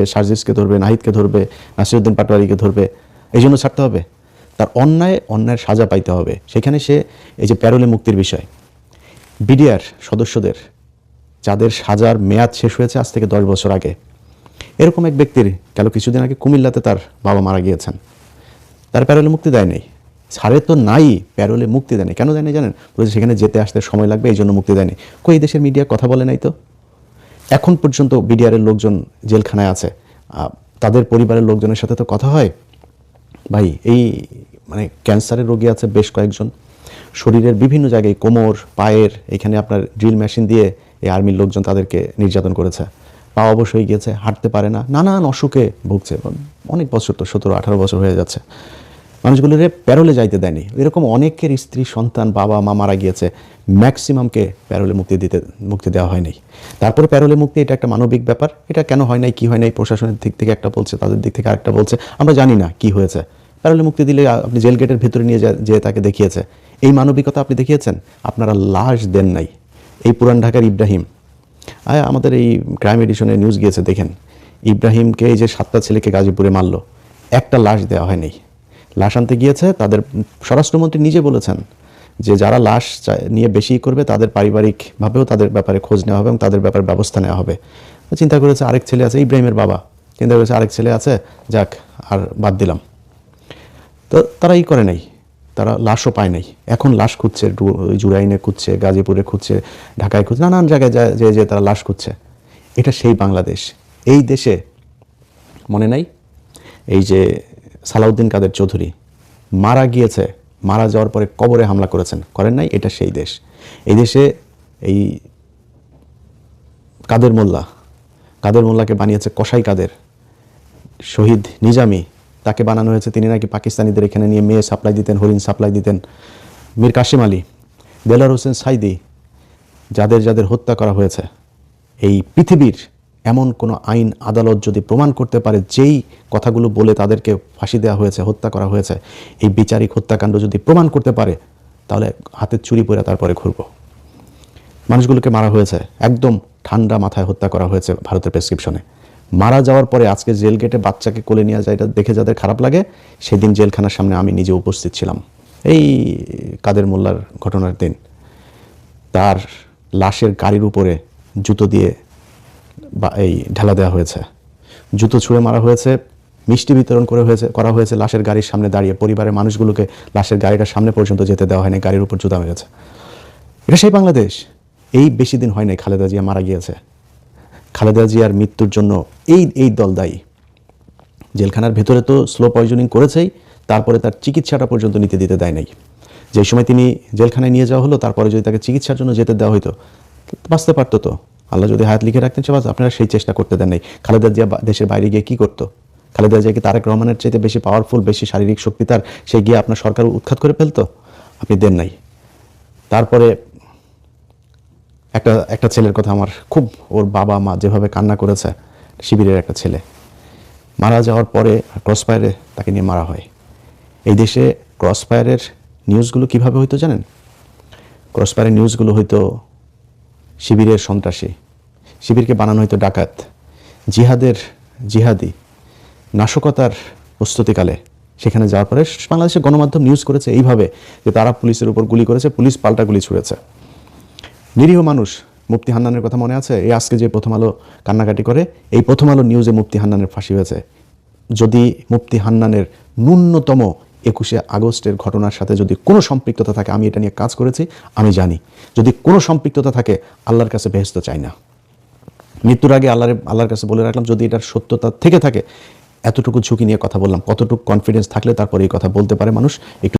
ধরবে, সার্জিসকে ধরবে, নাহিদকে ধরবে নাসিরুদ্দিন পাটোয়ারিকে ধরবে, এই জন্য ছাড়তে হবে। তার অন্যায়, অন্যায়ের সাজা পাইতে হবে। সেখানে সে এই যে প্যারোলে মুক্তির বিষয়, বিডিআর সদস্যদের, যাদের সাজার মেয়াদ শেষ হয়েছে আজ থেকে দশ বছর আগে, এরকম এক ব্যক্তির গেল কিছুদিন আগে কুমিল্লাতে তার বাবা মারা গিয়েছেন। তার প্যারোলে মুক্তি দেয় নাই। ছাড়ে তো নাই, প্যারোলে মুক্তি দেয়নি কেন দেয়নি জানেন? বলেছে সেখানে যেতে আসতে সময় লাগবে, এই জন্য মুক্তি দেয়নি কই দেশের মিডিয়া কথা বলে নাই তো? এখন পর্যন্ত বিডিআরের লোকজন জেলখানায় আছে। তাদের পরিবারের লোকজনের সাথে তো কথা হয়। ভাই, এই মানে ক্যান্সারের রোগী আছে বেশ কয়েকজন। শরীরের বিভিন্ন জায়গায় কোমর, পায়ের, এখানে আপনার ড্রিল মেশিন দিয়ে এই আর্মির লোকজন তাদেরকে নির্যাতন করেছে। পা অবশ হয়ে গিয়েছে, হাঁটতে পারে না, নানান অসুখে ভুগছে। অনেক বছর তো, সতেরো আঠারো বছর হয়ে যাচ্ছে। মানুষগুলোরে প্যারোলে যাইতে দেয়নি। এরকম অনেকের স্ত্রী, সন্তান, বাবা, মা মারা গিয়েছে, ম্যাক্সিমামকে প্যারোলে মুক্তি দিতে, মুক্তি দেওয়া হয়নি। তারপরে প্যারোলে মুক্তি, এটা একটা মানবিক ব্যাপার। এটা কেন হয় নাই, কি হয় নাই, প্রশাসনের দিক থেকে একটা বলছে, তাদের দিক থেকে আরেকটা বলছে, আমরা জানি না কি হয়েছে। প্যারোলে মুক্তি দিলে আপনি জেল গেটের ভেতরে নিয়ে যা- তাকে দেখিয়েছে। এই মানবিকতা আপনি দেখিয়েছেন? আপনারা লাশ দেন নাই। এই পুরান ঢাকার ইব্রাহিম। আয়, আমাদের এই ক্রাইম এডিশনের নিউজ গিয়েছে, দেখেন। ইব্রাহিমকে এই যে সাতটা ছেলেকে গাজীপুরে মারলো, একটা লাশ দেওয়া হয়নি। লাশ আনতে গিয়েছে, তাদের স্বরাষ্ট্রমন্ত্রী নিজে বলেছেন যে যারা লাশ নিয়ে বেশি করবে, তাদের পারিবারিকভাবেও তাদের ব্যাপারে খোঁজ নেওয়া হবে এবং তাদের ব্যাপারে ব্যবস্থা নেওয়া হবে। চিন্তা করেছে আরেক ছেলে আছে, ইব্রাহিমের বাবা। চিন্তা করেছে আরেক ছেলে আছে, যাক, আর বাদ দিলাম। তো তারা ই করে নাই, তারা লাশও পায় নাই। এখন লাশ খুঁজছে জুরাইনে খুঁজছে, গাজীপুরে খুঁজছে, ঢাকায় খুঁজছে, নানান জায়গায় যায় যে যে তারা লাশ খুঁজছে। এটা সেই বাংলাদেশ। এই দেশে মনে নাই? এই যে সালাউদ্দিন কাদের চৌধুরী মারা গিয়েছে, মারা যাওয়ার পরে কবরে হামলা করেছেন। করেন নাই, এটা সেই দেশ। এই দেশে এই কাদের মোল্লা, কাদের মোল্লাকে বানিয়েছে কসাই কাদের, শহীদ নিজামি, তাকে বানানো হয়েছে, তিনি নাকি পাকিস্তানিদের এখানে নিয়ে মেয়ে সাপ্লাই দিতেন, হরিণ সাপ্লাই দিতেন। মীর কাশিম আলী, দেলার হোসেন সাইদি, যাদের যাদের হত্যা করা হয়েছে, এই পৃথিবীর এমন কোনো আইন, আদালত যদি প্রমাণ করতে পারে যেই কথাগুলো বলে তাদেরকে ফাঁসি দেওয়া হয়েছে, হত্যা করা হয়েছে, এই বিচারিক হত্যাকাণ্ড যদি প্রমাণ করতে পারে, তাহলে হাতের চুরি পরে তারপরে ঘুরবো। মানুষগুলোকে মারা হয়েছে, একদম ঠান্ডা মাথায় হত্যা করা হয়েছে ভারতের প্রেসক্রিপশনে মারা যাওয়ার পরে আজকে জেল গেটে বাচ্চাকে কোলে নিয়ে যায়, এটা দেখে যাদের খারাপ লাগে, সেদিন জেলখানার সামনে আমি নিজে উপস্থিত ছিলাম। এই কাদের মোল্লার ঘটনার দিন। তার লাশের গাড়ির উপরে জুতো দিয়ে বা এই ঢেলা দেওয়া হয়েছে। জুতো ছুঁড়ে মারা হয়েছে, মিষ্টি বিতরণ করে হয়েছে, করা হয়েছে, লাশের গাড়ির সামনে দাঁড়িয়ে পরিবারের মানুষগুলোকে লাশের গাড়িটার সামনে পর্যন্ত যেতে দেওয়া হয়নি, গাড়ির উপর জুতা মেরেছে। এটা সেই বাংলাদেশ। এই বেশি দিন হয় নাই খালেদা জিয়া মারা গিয়েছে। খালেদা জিয়ার মৃত্যুর জন্য এই এই দল দায়ী। জেলখানার ভেতরে তো স্লো পয়জনিং করেছেই, তারপরে তার চিকিৎসাটা পর্যন্ত নিতে দিতে দেয় নাই। যে সময় তিনি জেলখানায় নিয়ে যাওয়া হলো, তারপরে যদি তাকে চিকিৎসার জন্য যেতে দেওয়া হতো বাঁচতে পারতো তো। আল্লাহ যদি হায়াত লিখে রাখতেন সে আপনারা সেই চেষ্টা করতে দেন নাই। খালেদা জিয়া দেশের বাইরে গিয়ে কি করতো? খালেদা জিয়া কি তারেক রহমানের চাইতে বেশি পাওয়ারফুল বেশি শারীরিক শক্তি তার, সে গিয়ে আপনার সরকার উৎখাত করে ফেলতো? আপনি দেন নাই। তারপরে একটা একটা ছেলের কথা আমার খুব, ওর বাবা মা যেভাবে কান্না করেছে, শিবিরের একটা ছেলে। মারা যাওয়ার পরে ক্রসফায়ারে তাকে নিয়ে মারা হয়। এই দেশে ক্রসফায়ারের নিউজগুলো কীভাবে হইতো জানেন? ক্রসফায়ারের নিউজগুলো হয়তো শিবিরের সন্ত্রাসী। শিবিরকে বানানো হয়তো ডাকাত। জিহাদের জিহাদি। নাশকতার প্রস্তুতিকালে। সেখানে যাওয়ার পরে বাংলাদেশের গণমাধ্যম নিউজ করেছে এইভাবে যে তারা পুলিশের উপর গুলি করেছে, পুলিশ পাল্টা গুলি ছুড়েছে। নিরীহ মানুষ, মুফতি হান্নানের কথা মনে আছে? এই আজকে যে প্রথম আলো কান্নাকাটি করে, এই প্রথম আলো নিউজে মুফতি হান্নানের ফাঁসি হয়েছে। যদি মুফতি হান্নানের ন্যূনতম একুশে আগস্টের ঘটনার সাথে যদি কোনো সম্পৃক্ততা থাকে, আমি এটা নিয়ে কাজ করেছি, আমি জানি। যদি কোনো সম্পৃক্ততা থাকে, আল্লাহর কাছে বেহেস্ত চাই না। মৃত্যুর আগে আল্লাহর আল্লাহর কাছে বলে রাখলাম, যদি এটার সত্যতা থেকে থাকে, এতটুকু ঝুঁকি নিয়ে কথা বললাম কতটুকু কনফিডেন্স থাকলে তারপরে এই কথা বলতে পারে মানুষ। একটু